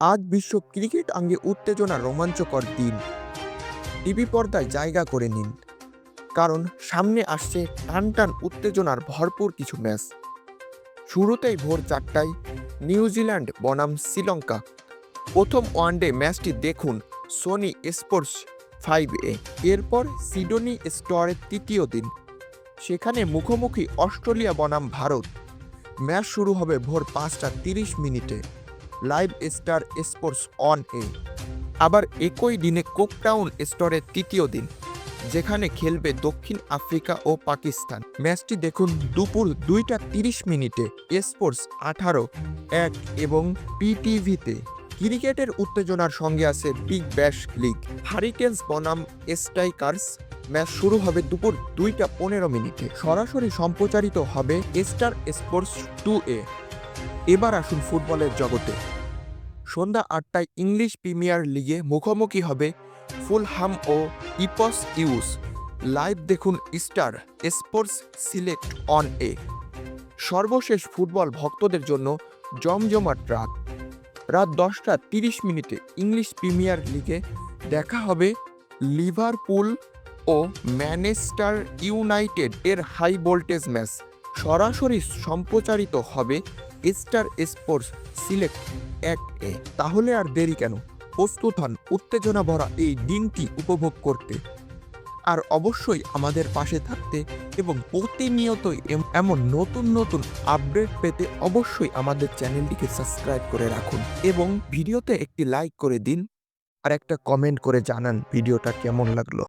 আজ বিশ্ব ক্রিকেট আঙ্গে উত্তেজনা রোমাঞ্চকর দিন। টিভি পর্দায় জায়গা করে নিন। কারণ সামনে আসছে টান টান উত্তেজনার ভরপুর কিছু ম্যাচ। শুরুতেই ভোর চারটায় নিউজিল্যান্ড, বনাম, শ্রীলঙ্কা। প্রথম ওয়ানডে ম্যাচটি দেখুন সোনি স্পোর্টস ফাইভ এ। এরপর সিডনি স্টোয়ারের তৃতীয় দিন। সেখানে মুখোমুখি অস্ট্রেলিয়া, বনাম, ভারত। ম্যাচ শুরু হবে ভোর পাঁচটা তিরিশ মিনিটে। লাইভ স্টার স্পোর্টস অন এ। আবার একই দিনে কোকটাউন স্টোরের তৃতীয় দিন, যেখানে খেলবে দক্ষিণ আফ্রিকা ও পাকিস্তান। ম্যাচটি দেখুন দুপুর দুইটা তিরিশ মিনিটে স্পোর্টস আঠারো, এক এবং পিটিভিতে। ক্রিকেটের উত্তেজনার সঙ্গে আছে বিগ ব্যাশ লিগ। হারিকেন্স বনাম স্ট্রাইকার্স, ম্যাচ শুরু হবে দুপুর দুইটা পনেরো মিনিটে। সরাসরি সম্প্রচারিত হবে স্টার স্পোর্টস টু এ। এবার আসুন ফুটবলের জগতে। সন্ধ্যা আটটায় ইংলিশ প্রিমিয়ার লিগে মুখোমুখি হবে ফুলহাম ও ইপস ইউস। লাইভ দেখুন স্টার স্পোর্টস সিলেক্ট অন এ। সর্বশেষ ফুটবল ভক্তদের জন্য জমজমাট রাত। রাত দশটা তিরিশ মিনিটে ইংলিশ প্রিমিয়ার লিগে দেখা হবে লিভারপুল ও ম্যানেস্টার ইউনাইটেড এর হাই ভোল্টেজ ম্যাচ। সরাসরি সম্প্রচারিত হবে স্টার স্পোর্টস সিলেক্ট এক এ। তাহলে আর দেরি কেন? প্রস্তুত হন, উত্তেজনা ভরা এই দিনটি উপভোগ করতে। আর অবশ্যই আমাদের পাশে থাকতে এবং প্রতিনিয়তই এম- এমন নতুন নতুন আপডেট পেতে অবশ্যই আমাদের চ্যানেলটিকে সাবস্ক্রাইব করে রাখুন এবং ভিডিওতে একটি লাইক করে দিন আর একটা কমেন্ট করে জানান ভিডিওটা কেমন লাগল।